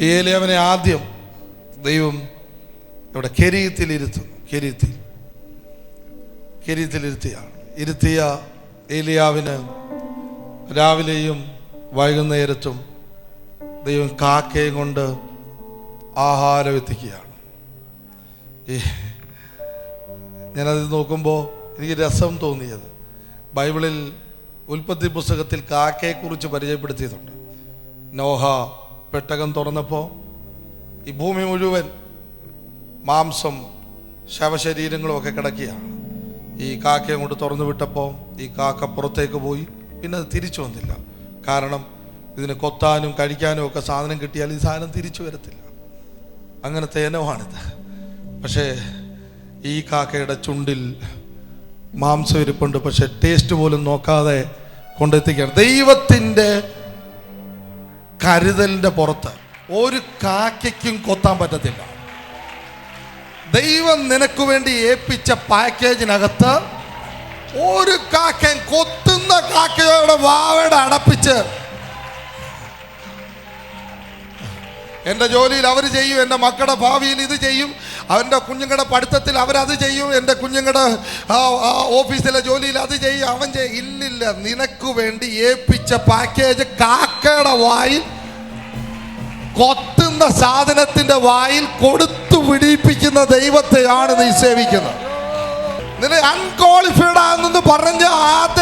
ഏലിയാവിനെ ആദ്യം ദൈവം ഇവിടെ കെരീത്തിൽ ഇരുത്തുന്നു കെരീത്തിൽ. കെരീത്തിൽ ഇരുത്തിയാണ് ഇരുത്തിയ ഏലിയാവിന് രാവിലെയും വൈകുന്നേരത്തും ദൈവം കാക്കയും കൊണ്ട് ആഹാരം എത്തിക്കുകയാണ്. ഞാനത് നോക്കുമ്പോൾ എനിക്ക് രസം തോന്നിയത്. ബൈബിളിൽ ഉൽപ്പത്തി പുസ്തകത്തിൽ കാക്കയെക്കുറിച്ച് പരിചയപ്പെടുത്തിയതുണ്ട് നോഹ പെട്ടകം തുറന്നപ്പോൾ ഈ ഭൂമി മുഴുവൻ മാംസം ശവശരീരങ്ങളും ഒക്കെ കിടക്കുകയാണ്. ഈ കാക്കയെ അങ്ങോട്ട് തുറന്നു വിട്ടപ്പോൾ ഈ കാക്ക പുറത്തേക്ക് പോയി. പിന്നെ അത് തിരിച്ചു വന്നില്ല. കാരണം ഇതിന് കൊത്താനും കഴിക്കാനും ഒക്കെ സാധനം കിട്ടിയാൽ ഈ സാധനം തിരിച്ചു വരത്തില്ല. അങ്ങനത്തെ ഇനമാണിത് പക്ഷേ ഈ കാക്കയുടെ ചുണ്ടിൽ മാംസം ഇരിപ്പുണ്ട്. പക്ഷെ ടേസ്റ്റ് പോലും നോക്കാതെ കൊണ്ടെത്തിക്കുകയാണ്. ദൈവത്തിന്റെ കരുതലിന്റെ പുറത്ത് ഒരു കാക്കയ്ക്കും കൊത്താൻ പറ്റത്തില്ല. ദൈവം നിനക്ക് വേണ്ടി ഏൽപ്പിച്ച പാക്കേജിനകത്ത് ഒരു കാക്കൻ കൊത്തുന്ന കാക്കയോടെ വാവയുടെ അടപ്പിച്ച് എന്റെ ജോലിയിൽ അവർ ചെയ്യും എന്റെ മക്കളുടെ ഭാവിയിൽ ഇത് ചെയ്യും അവന്റെ കുഞ്ഞുങ്ങളുടെ പഠിത്തത്തിൽ അവരത് ചെയ്യും എന്റെ കുഞ്ഞുങ്ങളുടെ ഓഫീസിലെ ജോലിയിൽ അത് ചെയ്യും. അവൻ ചെയ്യും. ഇല്ലില്ല നിനക്ക് വേണ്ടി ഏൽപ്പിച്ച പാക്കേജ് കാക്കയുടെ വായിൽ കൊത്തുന്ന സാധനത്തിന്റെ വായിൽ കൊടുത്തു പിടിപ്പിക്കുന്ന ദൈവത്തെയാണ് നീ സേവിക്കുന്നത്. നിന്നെ അൺക്വാളിഫൈഡ് ആണെന്ന് പറഞ്ഞ അതേ